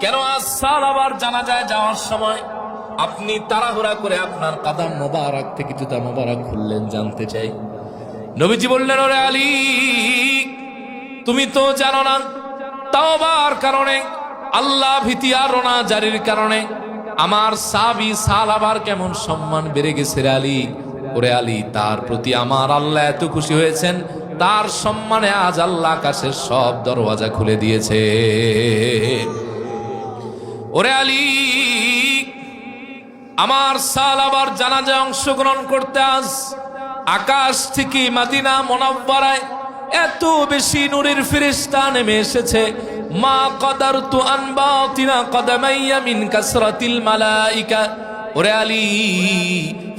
কেন আজ সাল আবার জানা যায় যাওয়ার সময় আপনি তাড়াহুড়া করে আপনার কাদাম মোবারক থেকে জুতা মোবারক খুললেন জানতে চাই? নবীজি বললেন, ওরে আলী, তুমি তো জানো না, তাওবার কারণে, আল্লাহ ভীতি আর রোনা জারির কারণে আমার সাবি সাল আবার কেমন সম্মান বেড়ে গেছে রে আলী। ওরে আলী, তার প্রতি আমার আল্লাহ এত খুশি হয়েছেন তার সম্মানে আজ আল্লাহ আকাশের সব দরওয়াজা খুলে দিয়েছে। ওরে আলী, আমার সাল আবার জানাজায় অংশগ্রহণ করতে আস আকাশ থেকে মাদিনা মোনাব্বারায় এত বেশি নূরের ফেরেশতা নেমে এসেছে। মা কদার তু আনবাতিনা কদামাইয়া মিন কাসরাতিল মালাইকা। ওরে আলী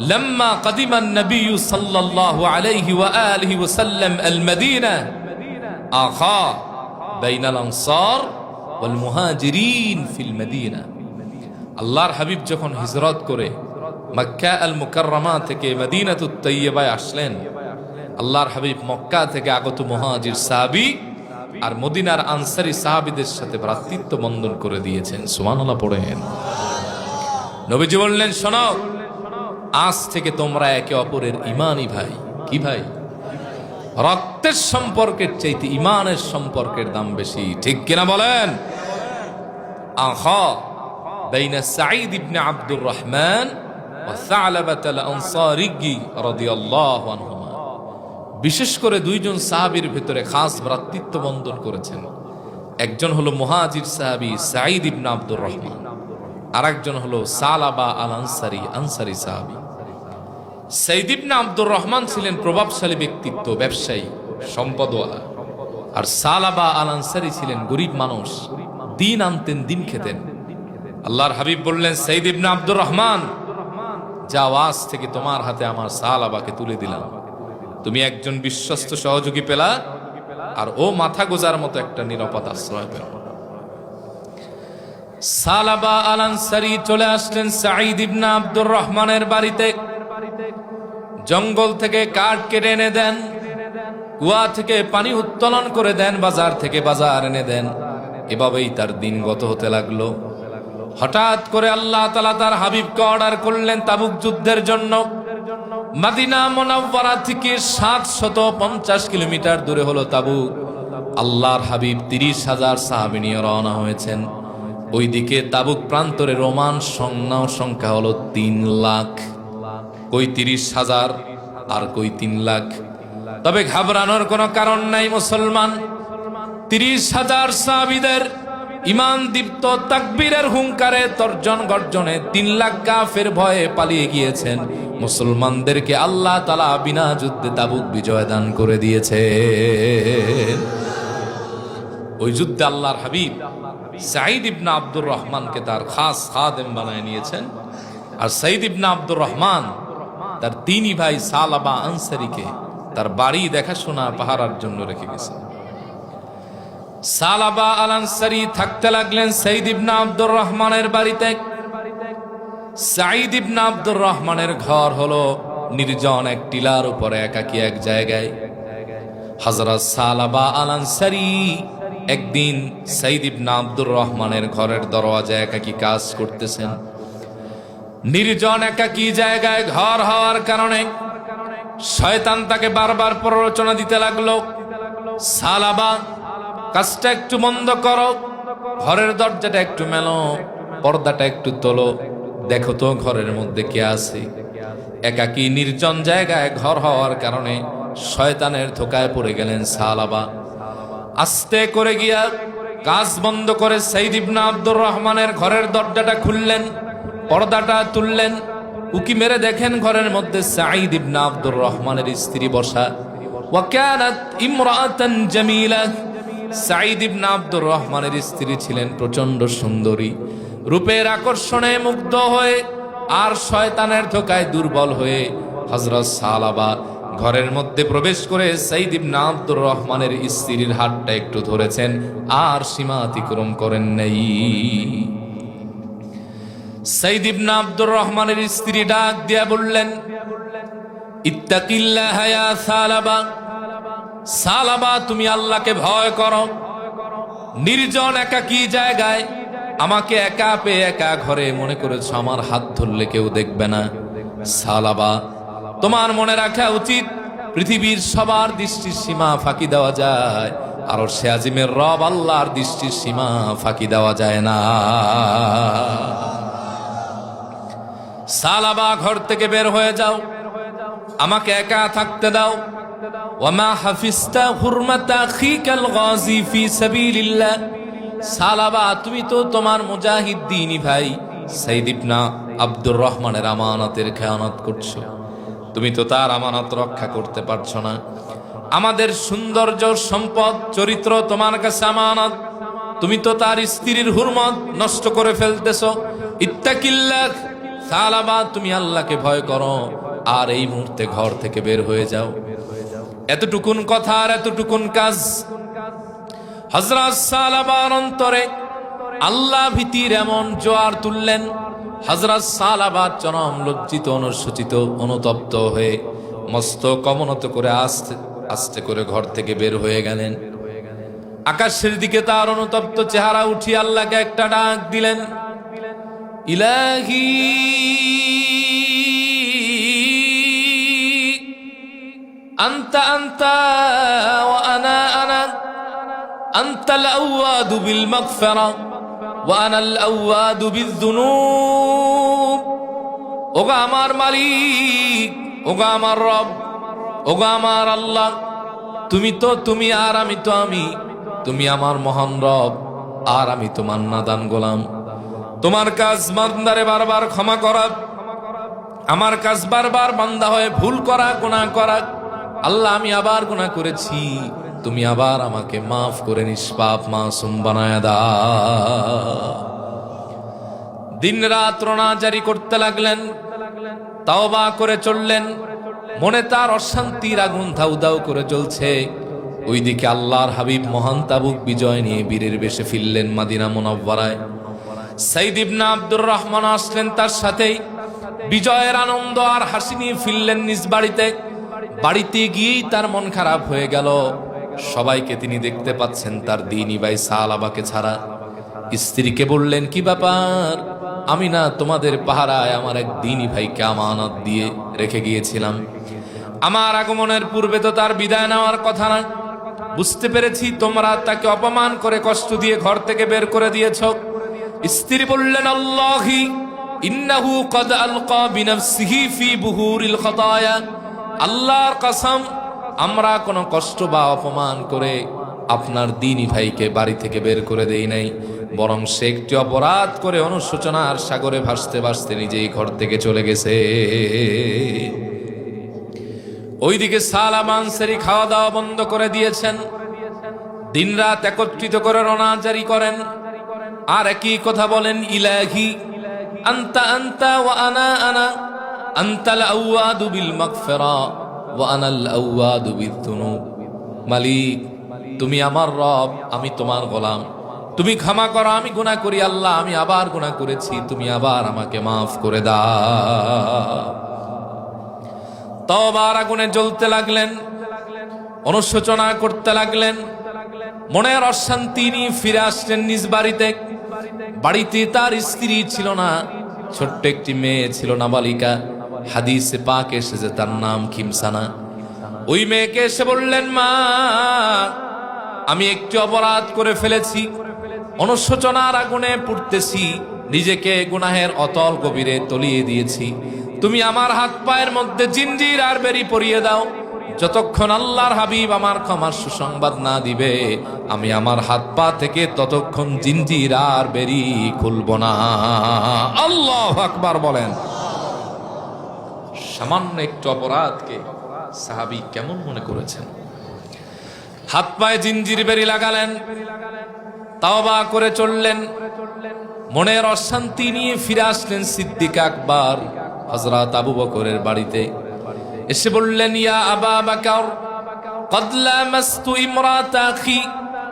لما قدم النبي صلى الله عليه وآله وسلم المدينة آخا بين الأنصار والمهاجرين في المدينة আল্লাহর হাবিব যখন হিজরত করে মক্কা আল মুকাররমা থেকে মদিনাতুত তৈয়বায় আসলেন আল্লাহর হাবিব মক্কা থেকে আগত মুহাজির সাহাবী আর মদিনার আনসারি সাহাবীদের সাথে ভ্রাতৃত্ব বন্ধন করে দিয়েছেন সুবহানাল্লাহ পড়েন নবীজি বললেন শোনো আজ থেকে তোমরা একে অপরের ইমানই ভাই। কি ভাই? রক্তের সম্পর্কের চাইতে ইমানের সম্পর্কের দাম বেশি। ঠিক কিনা বলেন? আহ, বাইনা সাঈদ ইবনে আব্দুর রহমান বিশেষ করে দুইজন সাহাবির ভেতরে খাস ভ্রাতৃত্ব বন্ধন করেছেন। একজন হলো মহাজির সাহাবী সাঈদ ইবনে আব্দুর রহমান, আরেকজন হলো সালাবা আল আনসারি আনসারি সাহাবী। সাঈদ ইবনে আব্দুর রহমান ছিলেন প্রভাবশালী ব্যক্তিত্ব, ব্যবসায়ী, সম্পদওয়ালা। আর সালাবা আল আনসারি ছিলেন গরিব মানুষ, দিন আনতেন, দিন খেতেন। আল্লাহর হাবিব বললেন সঈদ ইবনে আব্দুর রহমান, যা আওয়াজ থেকে তোমার হাতে আমার সালাবাকে তুলে দিলাম। তুমি একজন বিশ্বস্ত সহযোগী পেলা, আর ও মাথা গোজার মতো একটা নিরাপদ আশ্রয় পেল। সালাবা আল আনসারি চলে আসলেন সাঈদ ইবনে আব্দুর রহমানের বাড়িতে। জঙ্গল থেকে কাঠ কেটে এনে দেন, কুয়া থেকে পানি উত্তোলন করে দেন, বাজার থেকে বাজার এনে দেন। এভাবেই তার দিন গত হতে লাগল। হঠাৎ করে আল্লাহ তালা তার হাবিবকে অর্ডার করলেন তাবুক যুদ্ধের জন্য। মাদিনা মোনাব্বারা থেকে সাত শত পঞ্চাশ কিলোমিটার দূরে হলো তাবুক। আল্লাহর হাবিব তিরিশ হাজার সাহাবি নিয়ে রওনা হয়েছেন। ওইদিকে তাবুক প্রান্তরে রোমান সংজ্ঞা সংখ্যা হলো তিন লাখ। কই তিরিশ হাজার আর কই তিন লাখ। তবে ঘাবড়ানোর কোনো কারণ নাই মুসলমান। তিরিশ হাজার সাহাবিদের ইমান দীপ্ত তাকবীরের হুঙ্কারে তর্জন গর্জনে তিন লাখ কাফের ভয়ে পালিয়ে গিয়েছেন। মুসলমানদেরকে আল্লাহ তালা বিনা যুদ্ধে তাবুক বিজয় দান করে দিয়েছে। ওই যুদ্ধে আল্লাহর হাবিব সাঈদ ইবনা আব্দুর রহমানকে তার খাস খাদেম বানায় নিয়েছেন। আর সাইদ ইবনা আব্দুর রহমান তার তিনই ভাই সালাবা আনসারিকে তার বাড়ি দেখাশোনা পাহারার জন্য রেখে গেছেন সালাবা আল আনসারি থাকতে লাগলেন সাইদ ইবনা আব্দুর রহমানের বাড়িতে। সাইদ ইবনা আব্দুর রহমানের ঘর হলো নির্জন এক টিলার উপরে একাকি এক জায়গায়। হজরত সালাবা আল আনসারি একদিন সাইদ ইবনা আব্দুর রহমানের ঘরের দরওয়াজায় একাকি কাজ করতেছেন। নির্জন একাকি জায়গায় ঘর হওয়ার কারণে শয়তান তাকে বারবার প্ররোচনা দিতে লাগল। সালাবা, কাজটা একটু বন্ধ করো। ঘরের দরজাটা একটু মেলো, পর্দাটা একটু তোলো। দেখো তো ঘরের মধ্যে কে আছে। একাকি নির্জন জায়গায় ঘর হওয়ার কারণে শয়তানের ধোকায় পড়ে গেলেন সালাবা। আস্তে করে গিয়া কাজ বন্ধ করে সাইদ ইবনা আব্দুর রহমানের ঘরের দরজাটা খুললেন। পর্দাটা তুললেন, উকি মেরে দেখেন ঘরের মধ্যে সাঈদ ইবনা আব্দুর রহমানের স্ত্রী বসা। ওয়াকানাত ইমরাতান জামিলা। সাঈদ ইবনে আব্দুর রহমানের স্ত্রী ছিলেন প্রচণ্ড সুন্দরী। রূপের আকর্ষণে মুগ্ধ হয়ে আর শয়তানের ধোকায় দুর্বল হয়ে হযরত সালাবা ঘরের মধ্যে প্রবেশ করে সাইদ ইবনে আব্দুর রহমানের স্ত্রীর হাতটা একটু ধরেছেন, আর সীমা অতিক্রম করেন নাই। সাইদ ইবনে আব্দুর রহমানের স্ত্রী ডাক দিয়া বললেন, ইত্তাকিল্লাহ সালাবা সালাবা, তুমি আল্লাহকে ভয় করো। নির্জন একাকী জায়গায় আমাকে একা পেয়ে একা ঘরে মনে করেছ আমার হাত ধরলে কেউ দেখবে না। সালাবা, তোমার মনে রাখা উচিত পৃথিবীর সবার দৃষ্টির সীমা ফাঁকি দেওয়া যায়, আর সে আজিমের রব আল্লাহর দৃষ্টির সীমা ফাঁকি দেওয়া যায় না। সালাবা ঘর থেকে বের হয়ে যাও। আমাকে একা থাকতে দাও। ওয়ামা হাফিজতা হুরমাতা খিকাল গাজী ফি সাবিলিল্লাহ। সালাবা, তুমি তো তোমার মুজাহিদ দিনী ভাই, সাইদ ইবনা আব্দুর রহমানের আমানতের খেয়ানত করছ। তুমি তো তার আমানত রক্ষা করতে পারছ না। আমাদের সৌন্দর্য, সম্পদ, চরিত্র তোমার কাছে আমানত। তুমি তো তার স্ত্রীর হুরমত নষ্ট করে ফেলতেছ। ইত্তাকিল্লাহ সালাবা তুমি আল্লাহকে ভয় করো, আর এই মুহূর্তে ঘর থেকে বের হয়ে যাও। এতটুকুন কথা আর এতটুকুন কাজ। হজরত সালাবার অন্তরে আল্লাহ ভীতির এমন জোয়ার তুললেন হজরত সালাবার চরম লজ্জিত অনুসূচিত অনুতপ্ত হয়ে মস্ত কমনত করে আস্তে আস্তে করে ঘর থেকে বের হয়ে গেলেন। আকাশের দিকে তার অনুতপ্ত চেহারা উঠিয়ে আল্লাহকে একটা ডাক দিলেন ইলাহি أنت أنت وأنا أنا أنت الأواد بالمغفرة وأنا الأواد بالذنوب ওগা আমার মালিক ওগা আমার রব ওগা আমার আল্লাহ তুমি তো তুমি আর আমি তো আমি তুমি আমার মহান রব আর আমি তোমার নাদান গোলাম তোমার কাজ মান্দারে বারবার ক্ষমা করা। আমার কাজ বারবার বান্দা হয়ে ভুল করা, গুনাহ করা। আল্লাহ, আমি আবার গুনাহ করেছি। তুমি আবার আমাকে মাফ করে নিষ্পাপ মাসুম বানায় দা দিন রাত রোনা জারি করতে লাগলেন, তাওবা করে চললেন। মনে তার অশান্তির আগুন ধাউ ধাউ করে চলছে ওইদিকে আল্লাহর হাবিব মহান তাবুক বিজয় নিয়ে বীরের বেশে ফিরলেন মাদিনা মোনাব্বরায় সাইদ ইবনা আব্দুর রহমান আসলেন তার সাথেই। বিজয়ের আনন্দ আর হাসি নিয়ে ফিরলেন নিজ বাড়িতে। বাড়িতে গিয়েই তার মন খারাপ হয়ে গেল। সবাইকে তিনি দেখতে পাচ্ছেন তার দিনী ভাই সালাবাকে ছাড়া। স্ত্রীকে বললেন, কি ব্যাপার? আমি না তোমাদের পাহারায় আমার এক দিনী ভাইকে আমানত দিয়ে রেখে গিয়েছিলাম। আমার আগমনের পূর্বে তো তার বিদায় নেওয়ার কথা না। বুঝতে পেরেছি তোমরা তাকে অপমান করে কষ্ট দিয়ে ঘর থেকে বের করে দিয়েছ। স্ত্রী বললেন, আল্লাহি, ইন্নাহু কদ আলকা বিনাফসিহি ফি বুহুরিল খতায়া। আল্লাহর কসম, আমরা কোনো কষ্ট বা অপমান করে আপনার দিনী ভাইকে বাড়ি থেকে বের করে দেই নাই। বরং সে একটি অপরাধ করে অনুশোচনার সাগরে ভাসতে ভাসতে নিজেই ঘর থেকে চলে গেছে। ওইদিকে সালামান সেরি খাওয়া দাওয়া বন্ধ করে দিয়েছেন। দিনরাত একত্রিত করে রনা জারি করেন। আর একই কথা বলেন, ইলাহি, আন্তা আন্তা ওয়া আনা আনা, আন্তাল আউয়াদু বিল মাগফিরা ওয়া আনাল আউয়াদু বিদ্দুনুব মালিক, তুমি আমার রব, আমি তোমার গোলাম। তুমি ক্ষমা করো, আমি গুনাহ করি, আল্লাহ, আমি আবার গুনাহ করেছি, তুমি আবার আমাকে মাফ করে দাও। তবার আগুনে জ্বলতে লাগলেন, অনুশোচনা করতে লাগলেন, মনের অশান্তি নিয়ে ফিরে আসলেন নিজ বাড়িতে। বাড়িতে তার স্ত্রী ছিল না, ছোট্ট একটি মেয়ে ছিল না বালিকা হাদিসে পাক এসেছে তার নাম কিমসানা। ওই মেয়েকে এসে বললেন, মা, আমি একটি অপরাধ করে ফেলেছি। অনুশোচনার আগুনে পুড়তেছি। নিজেকে গুনাহের অতল গভীরে তলিয়ে দিয়েছি। তুমি আমার হাত পায়ের মধ্যে জিঞ্জির আর বেরি পরিয়ে দাও। যতক্ষণ আল্লাহর হাবিব আমার ক্ষমার সুসংবাদ না দিবে, আমি আমার হাত পা থেকে ততক্ষণ জিঞ্জির আর বেরি খুলব না। আল্লাহ আকবার বলেন। সামান্য একটু অপরাধকে সাহাবি কেমন মনে করেছেন? হাত পায়ে জিঞ্জির বেরি লাগালেন, তাওবা করে চললেন, মনের অশান্তি নিয়ে ফিরে আসলেন সিদ্দিক আকবর হজরত আবু বকরের বাড়িতে। এসে বললেন ইয়া আবা বাকর قد لامست امرأة أخي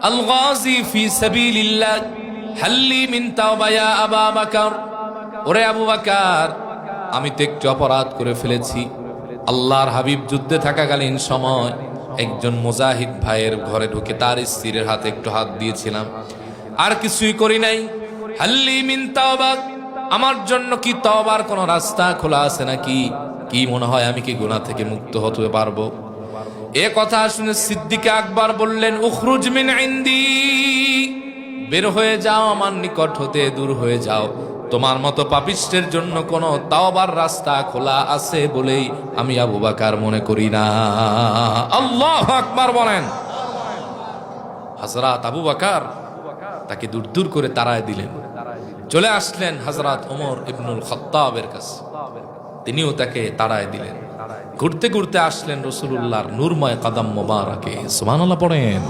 الغازي في سبيل الله هل لي من توبة يا أبا بكر ওরে আবু বাকার আমি তো একটু অপরাধ করে ফেলেছি আল্লাহর হাবিব যুদ্ধে থাকাকালীন সময় একজন মুজাহিদ ভাইয়ের ঘরে ঢুকে তার স্ত্রীর হাতে একটু হাত দিয়েছিলাম আর কিছুই করি নাই হাল্লি মিন তাওবা আমার জন্য কি তওবার কোনো রাস্তা খোলা আছে নাকি কি মনে হয় আমি কি গুনাহ থেকে মুক্ত হতে পারব? এ কথা শুনে সিদ্দিকে আকবর বললেন, উখরুজ মিন ইন্দি, বের হয়ে যাও, আমার নিকট হতে দূর হয়ে যাও। তোমার মতো পাপিষ্টের জন্য কোনো তাওবার রাস্তা খোলা আছে বলেই আমি আবু বাকার মনে করি না। আল্লাহ আকবার বলেন। হজরত আবু বাকার তাকে দূর দূর করে তাড়ায় দিলেন। চলে আসলেন হজরত ওমর ইবনুল খত্তাবের কাছে। তিনিও তাকে তাড়ায় দিলেন। ঘুরতে ঘুরতে আসলেন রসুল্লাহর নূরময় কাদাম মোবারকে। সুবহানাল্লাহ পড়েন।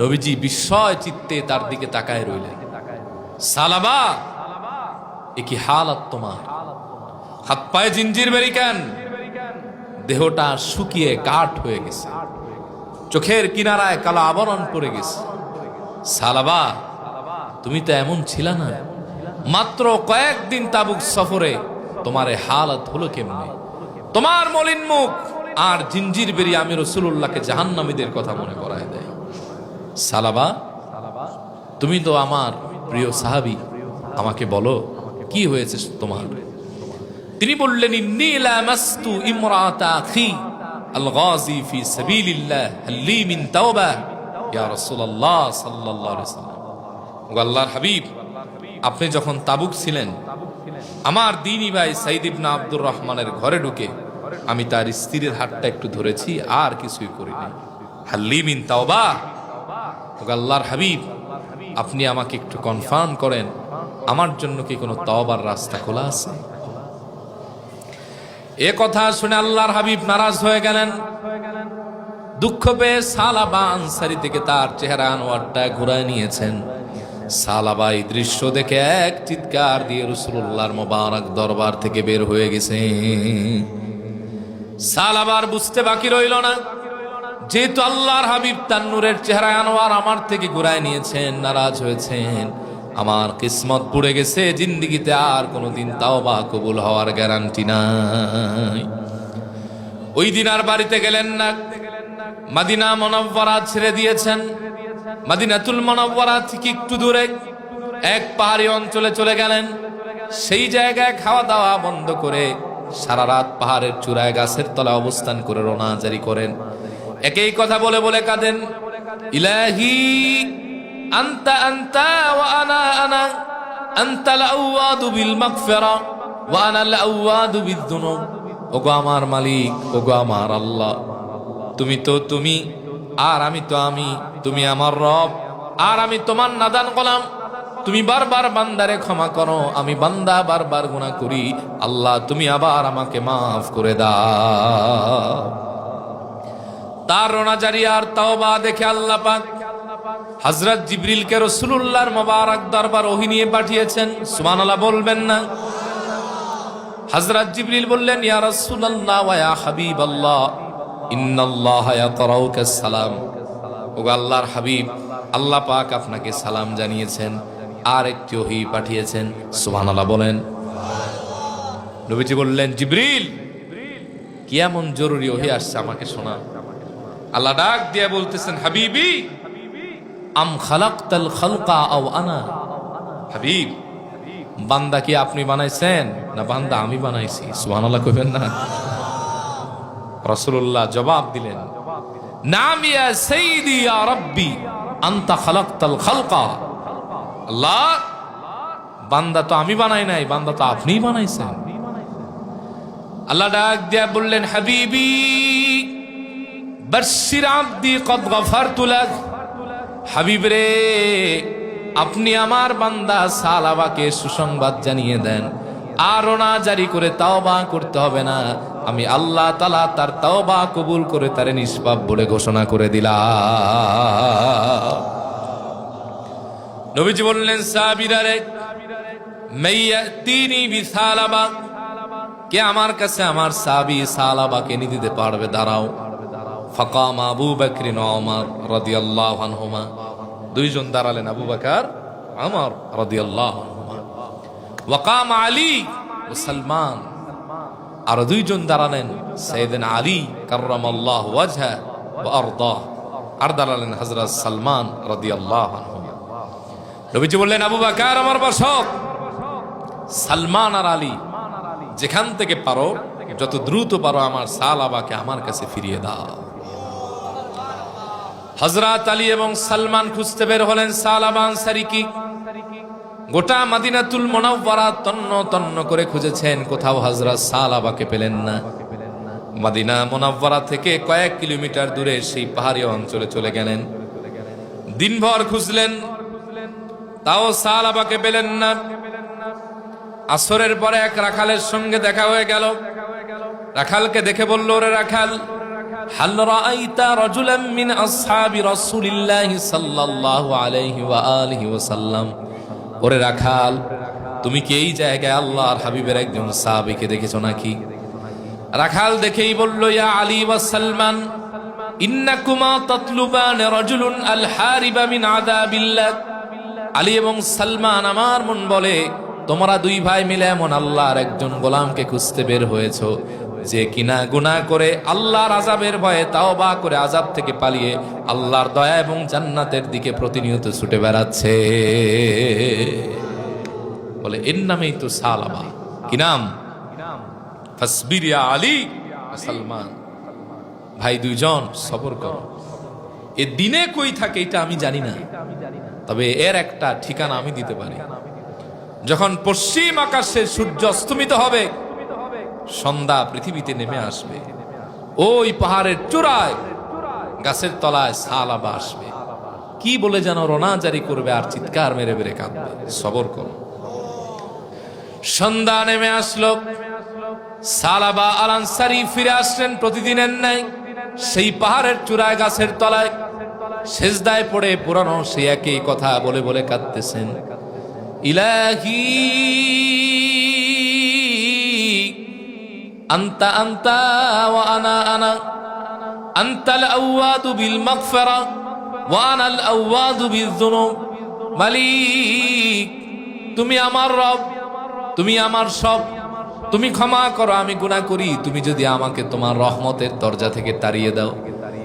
নবীজি বিস্ময় চিত্তে তার দিকে তাকায় রইলেন। সালাবা এ কি হালাত তোমার। হাত পায়ে জিঞ্জির বেরি কেন দেহটা শুকিয়ে কাঠ হয়ে গেছে। চোখের কিনারায় কালো আবরণ পড়ে গেছে। সালাবা, তুমি তো এমন ছিল না। মাত্র কয়েকদিন তাবুক সফরে তোমার হালত হলো কেমনে? তোমার মলিন মুখ আর জিঞ্জির বেরিয়ে আমি রসুল্লাহকে জাহান্নামীদের কথা মনে করায় দেয়। সালাবা, তুমি তো আমার প্রিয় সাহাবি, আমাকে বলো, কি হয়েছে তোমার? তিনি বললেন হাবিব, আপনি যখন তাবুক ছিলেন আমার দিনী ভাই সাইদ ইবনা আব্দুর রহমানের ঘরে ঢুকে আমি তার স্ত্রীর হাতটা একটু ধরেছি, আর কিছুই করিনি। হাল্লি মিন তাওবা। আল্লাহর হাবিব, আপনি আমাকে একটু কনফার্ম করেন, আমার জন্য কি কোনো তাওবার রাস্তা খোলা আছে? এ কথা শুনে আল্লাহর হাবিব নারাজ হয়ে গেলেন। দুঃখ পেয়ে সালাবা আনসারি থেকে তার চেহারা আনোয়ারটা ঘুরায় নিয়েছেন। সালাবা এই দৃশ্য দেখে এক চিৎকার দিয়ে রসুল্লাহর মোবারক দরবার থেকে বের হয়ে গেছে। সালাবার বুঝতে বাকি রইল না। যেহেতু আল্লাহর হাবিব তার নূরের চেহারা আনোয়ার আমার থেকে ঘুরায় নিয়েছেন, নারাজ হয়েছেন, আমার কিসমত পুড়ে গেছে, জিন্দিগিতে আর কোনোদিন তাও বা কবুল হওয়ার গ্যারান্টি নাই। ওই দিন আর বাড়িতে গেলেন না। মাদিনা মনব্বরা ছেড়ে দিয়েছেন। মাদিনাতুল মনব্বরা থেকে একটু দূরে এক পাহাড়ি অঞ্চলে চলে গেলেন। সেই জায়গায় খাওয়া দাওয়া বন্ধ করে সারা রাত পাহাড়ের চূড়ায় গাছের তলায় অবস্থান করে রোনা জারি করেন। একই কথা বলে বলে কাঁদেন, ইলাহি, আন্তা আন্তা, ওয়া আনা আনা, আন্তা লাউয়াদু বিল মাগফিরা, ওয়া আনা লাউয়াদু বিদ্দুনুব। ওগো আমার মালিক, ওগো আমার আল্লাহ। তুমি তো, তুমি আর আমি তো আমি, তুমি আমার রব। আর আমি তোমার নাদান গোলাম। তুমি বারবার বান্দারে ক্ষমা করো, আমি বান্দা বারবার গুনাহ করি। আল্লাহ, তুমি আবার আমাকে মাফ করে দাও। তার রোনাজারি আর তাওবা দেখে আল্লাহ পাক হযরত জিবরিলকে রাসূলুল্লাহর মোবারক দরবার ওহি নিয়ে পাঠিয়েছেন। সুবহানাল্লাহ, বলবেন না? হযরত জিবরিল বললেন, ইয়া রাসূলুল্লাহ ওয়া ইয়া হাবিবাল্লাহ ইন্নাল্লাহা ইয়াকরাউকা সালাম। ওগো আল্লাহর হাবিব, আল্লাহ পাক আপনাকে সালাম জানিয়েছেন, আর একটি ওহি পাঠিয়েছেন। সুবহানাল্লাহ বলেন, নবীজি বললেন, জিবরিল, কি এমন জরুরি ওহি আসছে আমাকে শোনা। আল্লাহ ডাক দিয়ে বলতেছেন, হাবিবি, আম খালাক্তাল খালকা আও আনা? হাবিব, বান্দা কি আপনি বানাইছেন না বান্দা আমি বানাইছি? সুবহানাল্লাহ কইবেন না। রাসূলুল্লাহ জবাব দিলেন আল্লাহ, বান্দা তো আমি বানাই নাই, বান্দা তো আপনিই বানাইছেন। আল্লাহ ডাক দিয়া বললেন, হাবিবি বর্ষির রে, আপনি আমার বান্দা সালাবাকে সুসংবাদ জানিয়ে দেন। আর না জারি করে তাওবা করতে হবে না। আমি আল্লাহ তালা তার তাও তাওবা কবুল করে তারে নিষ্পাপ বলে ঘোষণা করে দিলাম। নবীজি বললেন সাবিরারে মাইয়াতিনি বিসালাবা কে আমার কাছে আমার সাবি সালাবাকে এনে দিতে পারবে? দাঁড়াও। ফাকাম আবু বকরিন ওমর রাদিয়াল্লাহু আনহুমা। দুইজন দাঁড়ালেন, আবু বকর আমর রাদিয়াল্লাহু আনহুমা ওয়াকাম আলী ও সালমান। আর দুইজন দাঁড়ালেন সৈয়দিন আলী কার্রামাল্লাহ ওয়াজহা ওয়া আরদাহ। আর দাঁড়ালেন হযরত সালমান রাদিয়াল্লাহু আনহু। নবীজি বললেন, আবু বকর, আমার বাসক সালমান আর আলী, যেখান থেকে পারো, যত দ্রুত পারো আমার সালাবাকে আমার কাছে ফিরিয়ে দাও। হজরত আলী এবং সালমান খুঁজতে বের হলেন সালাবান সারিকি গোটা মাদিনাতুল মোনাওয়ারা তন্ন তন্ন করে খুঁজেছেন। কোথাও হজরত সালাবাকে পেলেন না। মাদিনা মোনাওয়ারা থেকে কয়েক কিলোমিটার দূরে সেই পাহাড়ি অঞ্চলে চলে গেলেন। দিনভর খুঁজলেন, তাও সালাবাকে পেলেন না। আসরের পরে এক রাখালের সঙ্গে দেখা হয়ে গেল। রাখালকে দেখে বলল রে রাখাল, হাল রাআইতা রাজুলাম মিন আসহাবি রাসূলিল্লাহি সাল্লাল্লাহু আলাইহি ওয়া আলিহি ওয়াসাল্লাম? ওরে রাখাল, তুমি কি এই জায়গায় আল্লাহর হাবিবের একজন সাহাবীকে দেখেছ নাকি? রাখাল দেখেই বলল, ইয়া আলী ওয়া সালমান, ইন্নাকুমা তাতলুবান রাজুলুন আল হারিবা মিন আযাবিল্লাহ। আলী এবং সালমান আমার মন বলে, তোমরা দুই ভাই মিলে এমন আল্লাহর একজন গোলামকে খুঁজতে বের হয়েছ। যে কিনা গুনাহ করে আল্লাহর আজাবের ভয়ে তাও বা করে আজাব থেকে পালিয়ে আল্লাহর দয়া এবং জান্নাতের দিকে প্রতিনিয়ত ছুটে বেড়াচ্ছে। বলে এর নামেই তো সালাবা কি নাম? আলী সালমান। ভাই, দুইজন, সবর করো। এ দিনে কই থাকে এটা আমি জানি না। তবে এর একটা ঠিকানা আমি দিতে পারি। যখন পশ্চিম আকাশে সূর্য অস্তমিত হবে সন্ধ্যা পৃথিবীতে নেমে আসবে। ওই পাহাড়ের চূড়ায়, গাছের তলায় সালাবা আসবে। কি বলে যেন রোনা জারি করবে আর চিৎকার মেরে মেরে কাঁদবে। সবর করো। সন্ধ্যা নেমে আসলো। সালাবা আল আনসারি ফিরে আসলেন প্রতিদিনের ন্যায়। সেই পাহাড়ের চূড়ায়, গাছের তলায়। সেজদায় পড়ে পুরানো সে একই কথা বলে বলে কাঁদতেছেন। ইলাহি আন্তা আন্তা ওয়া আনা আনা আন্তাল আউয়াদু বিল মাগফিরা ওয়া মালিক তুমি আমার রব, তুমি আমার সব. তুমি ক্ষমা করো, আমি গুনাহ করি। তুমি যদি আমাকে তোমার রহমতের দরজা থেকে তাড়িয়ে দাও।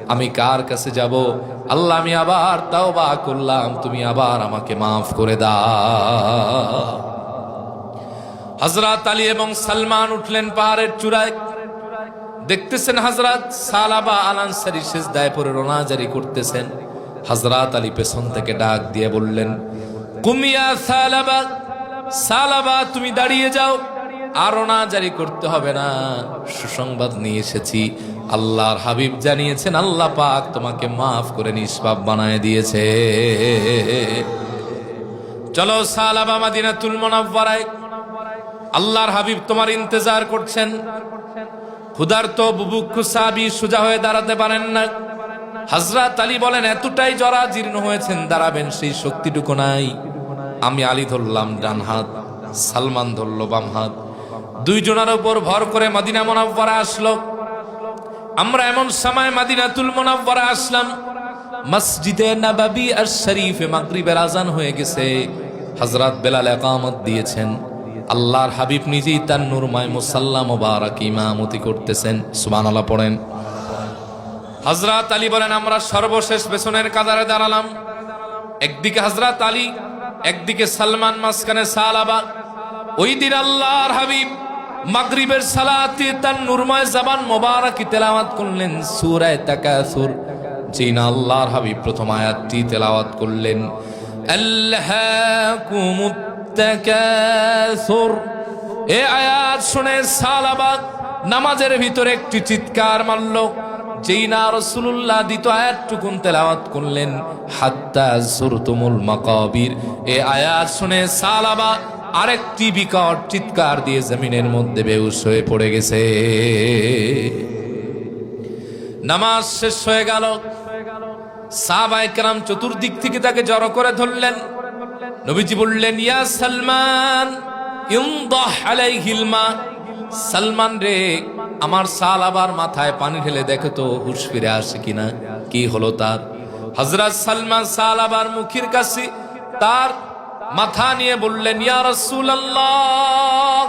আমি কার কাছে যাব? আল্লাহ, আমি আবার তাও বা করলাম। তুমি আবার আমাকে মাফ করে দাও। হজরত আলী এবং সালমান উঠলেন পাহাড়ের চূড়ায়। দেখতেছেন হজরত সালাবা আলানসারি সেজদায় পরে রোনাজারি করতেছেন। হজরত আলী পেছন থেকে ডাক দিয়ে বললেন কুমিয়া সালাবা সালাবা, তুমি দাঁড়িয়ে যাও, আর জারি করতে হবে না। সুসংবাদ নিয়ে এসেছি। আল্লাহর হাবিব জানিয়েছেন, আল্লাহ পাক তোমাকে মাফ করে নিষ্পাপ বানায় দিয়েছে। চলো সালাবা মাদিনাতুল মুনাওয়ারায় আল্লাহর হাবিব তোমার ইন্তজার করছেন। ক্ষুধার্ত বুভুক্ষু সাবি সোজা হয়ে দাঁড়াতে পারেন না। হাজরাত আলী বলেন, এতটাই জরা জীর্ণ হয়েছেন, দাঁড়াবেন, সেই শক্তিটুকু নাই। আমি আলী ধরলাম ডান হাত, সালমান ধরল বাম হাত। দুইজনের উপর ভর করে মাদিনা মোনাব্বারা আসলো। আমরা এমন সময় মাদিনাতুল মোনাব্বারা আসলাম। মসজিদে নবাবী আর শরীফে মাগরিবের আজান হয়ে গেছে। হজরত বেলাল একামত দিয়েছেন। আল্লাহর হাবিব নিজেই তার নুরমায় মুসাল্লা মোবারক ইমামতি করতেছেন। সুবহানাল্লাহ, পড়েন। হজরত আলী বলেন, আমরা সর্বশেষ পেছনের কাদারে দাঁড়ালাম। একদিকে হজরত আলী, একদিকে সালমান মাসখানে সালাবা। ওই দিন আল্লাহর হাবিব মাগরিবের সালাতে তার নুরময় জাবান মোবারকি তেলাওয়াত করলেন, সূরায়ে তাকাসুর। যিনি আল্লাহর হাবিব প্রথম আয়াতটি তেলাওয়াত করলেন। আল্লাহকুমুত তাকাসুর। এ আয়াত শুনে সালাবা নামাজের ভিতরে একটি চিৎকার মারল। যেই না রসুল্লাহ দ্বিতীয় আয়াতটুকুন তেলাওয়াত করলেন। হাত্তা জুরতুমুল মাকাবির। এ আয়াত শুনে সালাবা আরেকটি বিকট চিৎকার দিয়ে জমিনের মধ্যে বেউস হয়ে পড়ে গেছে। নামাজ শেষ হয়ে গেল। সাহাবাইকরাম চতুর্দিক থেকে তাকে জড়ো করে ধরলেন। নবীজি বললেন, ইয়া সালমান সালমান রে, আমার সাল আবার মাথায় পানি ঢেলে দেখো তো, হুশ ফিরে আসে কিনা? কি হলো তার? হযরত সালমান সাল আবার মুখের কাছে তার মাথা নিয়ে বললেন, ইয়া রাসূলুল্লাহ,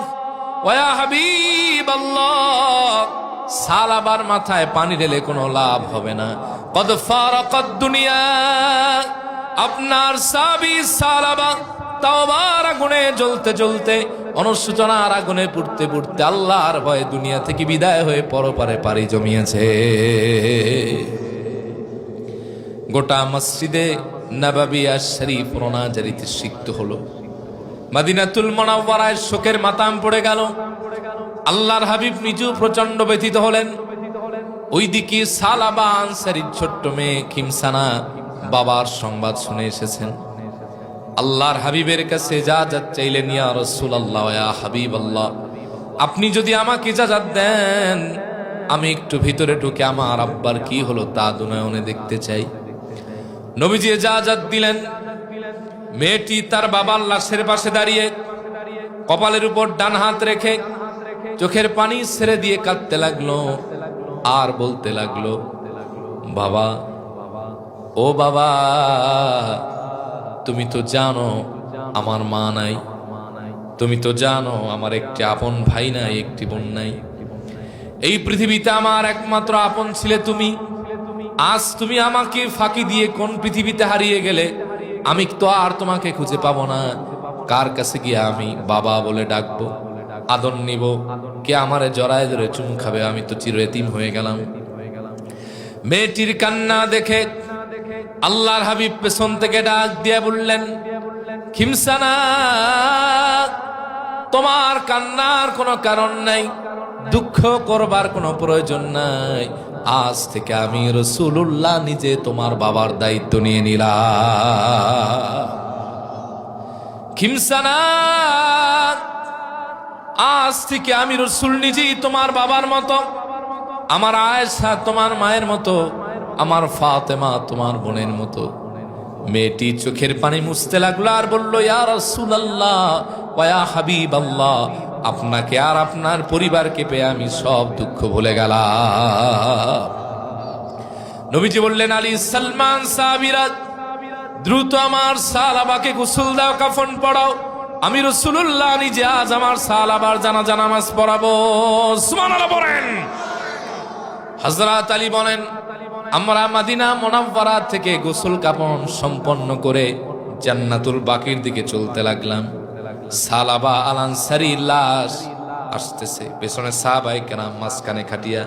ওয়া হাবিবাল্লাহ সালাবার মাথায় পানি ঢেলে কোনো লাভ হবে না। কদ ফারাকাত দুনিয়া আপনার সাবি সালাবা তাওবার আগুনে জ্বলতে জ্বলতে অনুসূচনার আগুনে পুড়তে পুড়তে আল্লাহর ভয়ে দুনিয়া থেকে বিদায় হয়ে পরপারে পাড়ি জমিয়েছে। গোটা মসজিদে নবাবিয়া শরীফ রোনাজারিতে সিক্ত হলো। মাদিনাতুল মনাওয়ারায় শোকের মাতাম পড়ে গেল। আল্লাহর হাবিব নিজেও প্রচণ্ড ব্যথিত হলেন। ওইদিকে সালাবা আনসারির ছোট্ট মেয়ে কিমসানা বাবার সংবাদ শুনে এসেছেন। আল্লাহর হাবিবের কাছে যা যা চাইলেন ইয়া রসুল আল্লাহ হাবিব আল্লাহ আপনি যদি আমাকে ইজাজাত দেন, আমি একটু ভিতরে ঢুকে আমার আব্বার কি হলো তা দুনয়নে দেখতে চাই। নবীজি এজাজাত দিলেন। মেয়েটি তার বাবার লাশের পাশে দাঁড়িয়ে কপালের উপর ডান হাত রেখে চোখের পানি ছেড়ে দিয়ে কাঁদতে লাগল আর বলতে লাগল, বাবা ও বাবা, তুমি তো জানো আমার মা নাই। তুমি তো জানো আমার একটি আপন ভাই নাই, একটি বোন নাই। এই পৃথিবীতে আমার একমাত্র আপন ছিলে তুমি। আজ তুমি আমাকে ফাঁকি দিয়ে কোন পৃথিবীতে হারিয়ে গেলে, আমি তো আর তোমাকে খুঁজে পাবো না। কার কাছে গিয়ে আমি বাবা বলে ডাকবো? আদর নিব? কে আমারে জড়ায় ধরে চুম খাবে? আমি তো চির এতিম হয়ে গেলাম। মেয়েটির কান্না দেখে আল্লাহর হাবিব পেছন থেকে ডাক দিয়ে বললেন, খিমসানা, তোমার কান্নার কোনো কারণ নাই, দুঃখ করবার কোনো প্রয়োজন নাই। আজ থেকে আমি রসুল্লাহ নিজে তোমার বাবার দায়িত্ব নিয়ে নিলাম। খিমসানা, আজ থেকে আমি রসুল নিজেই তোমার বাবার মতো, আমার আয়েশা তোমার মায়ের মতো আমার ফাতেমা তোমার বোনের মতো। মেয়েটি চোখের পানি মুছতে লাগল আর বলল, ইয়া রসুল আল্লাহ ওয়া আপনাকে আর আপনার পরিবারকে পেয়ে আমি সব দুঃখ ভুলে গেলাম। নবীজি বললেন, আলী সালমান সাবিরাজ দ্রুত আমার সালাবাকে গোসল দাও, কাফন পড়াও আমি রসুল্লাহ নিজে আজ আমার সালাবার জানা জানামাজ পড়াবো। সুবহানাল্লাহ বলেন। হজরত আলী বলেন আমরা মাদিনা মোনাব্বারা থেকে গোসল কাপন সম্পন্ন করে জান্নাতুল বাকির দিকে চলতে লাগলাম। সালাবা আলানসারি লাশ আসতেছে। পেছনে সাহাবাই কেরাম মাঝখানে খাটিয়া।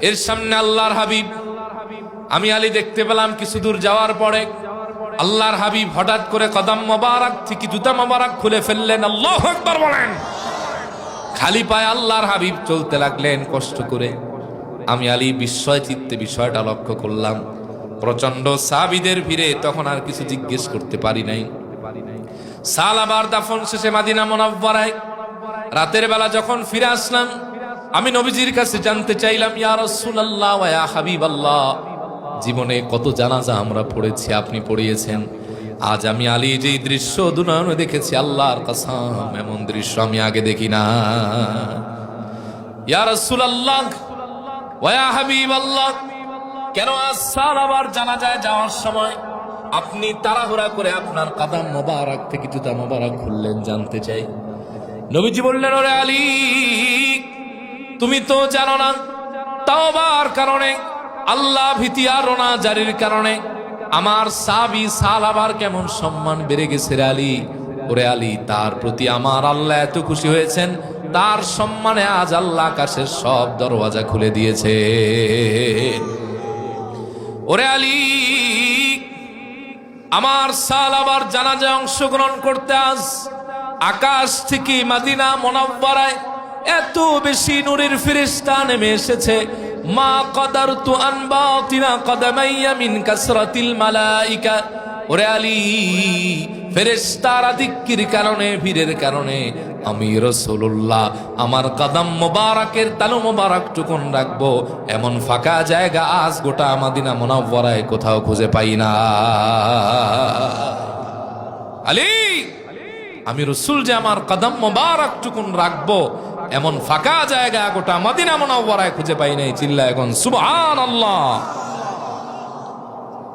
এর সামনে আল্লাহর হাবিব। আমি আলী দেখতে পেলাম কিছু দূর যাওয়ার পরে আল্লাহর হাবিব হঠাৎ করে কদম মোবারক থেকে জুতা মোবারক খুলে ফেললেন। আল্লাহ একবার বলেন। খালি পায়ে আল্লাহর হাবিব চলতে লাগলেন কষ্ট করে। আমি আলী বিস্ময় চিত্তে বিষয়টা লক্ষ্য করলাম। প্রচণ্ড সাবিদের ভিড়ে তখন আর কিছু জিজ্ঞেস করতে পারি নাই। সাল আবার দাফন শেষে মাদিনা মোনাব্বরায় রাতের বেলা যখন ফিরে আসলাম, আমি নবীজির কাছে জানতে চাইলাম, ইয়া রাসূলুল্লাহ ওয়া ইয়া হাবিবাল্লাহ, জীবনে কত জানাজা আমরা পড়েছি, আপনি পড়িয়েছেন। আজ আমি আলী যেই দৃশ্য দুনয়নে দেখেছি, আল্লাহর কসম, এমন দৃশ্য আমি আগে দেখি না। ইয়া রাসূলুল্লাহ ওয়া হাবিবাল্লাহ, কেন আজ সাল আবার জানা যায় যাওয়ার সময় আপনি তাড়াহুড়া করে আপনার কাদাম মোবারক থেকে জুতা মোবারক খুললেন জানতে চাই? নবীজি বললেন, ওরে আলী, তুমি তো জানো না, তাওবার কারণে, আল্লাহ ভীতি আর রোনা জারির কারণে আমার সাবি সাল আবার কেমন সম্মান বেড়ে গেছে রে আলী। ওরে আলী, তার প্রতি আমার আল্লাহ এত খুশি হয়েছেন তার সম্মানে আজ আল্লাহ আকাশের সব দরওয়াজা খুলে দিয়েছে। ওরে আলী, আমার সাল আবার জানাজায় অংশগ্রহণ করতে আজ আকাশ থেকে মাদিনা মোনাব্বারায় এত বেশি নূরের ফিরিস্তা নেমে এসেছে। মা কদার তু আনবাতিনা কদামাইয়া মিন কাসরাতিল মালাইকা। ওরে আলী ফেরেস্তার আধিক্যের কারণে, ভিড়ের কারণে। আমি রসুল্লাহ আমার কদম মোবারকের তালু মোবারক টুকুন রাখব। এমন ফাঁকা জায়গা আজ গোটা মাদিনা মোনাব্বরায় কোথাও খুঁজে পাই না। আলী, আমি রসুল যে আমার কদম মোবারক টুকুন রাখব, এমন ফাঁকা জায়গা গোটা মাদিনা মোনাব্বরায় খুঁজে পাই নাই চিল্লা এখন সুবহান আল্লাহ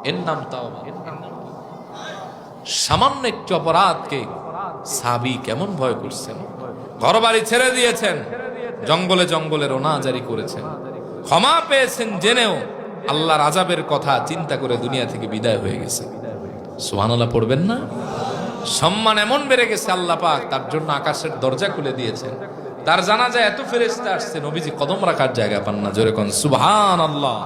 এর নাম তাওবা। সামান্য একটি অপরাধকে সাবি কেমন ভয় করছেন? ঘর বাড়ি ছেড়ে দিয়েছেন, জঙ্গলে জঙ্গলে রোনা জারি করেছেন। ক্ষমা পেয়েছেন জেনেও আল্লাহর আজাবের কথা চিন্তা করে দুনিয়া থেকে বিদায় হয়ে গেছে। সুবহানাল্লাহ, পড়বেন না? সম্মান এমন বেড়ে গেছে আল্লাহ পাক, তার জন্য আকাশের দরজা খুলে দিয়েছেন। তার জানা যায় এত ফেরেস্তা আসছে, নবীজি কদম রাখার জায়গা পান না, জোরে কোন আল্লাহ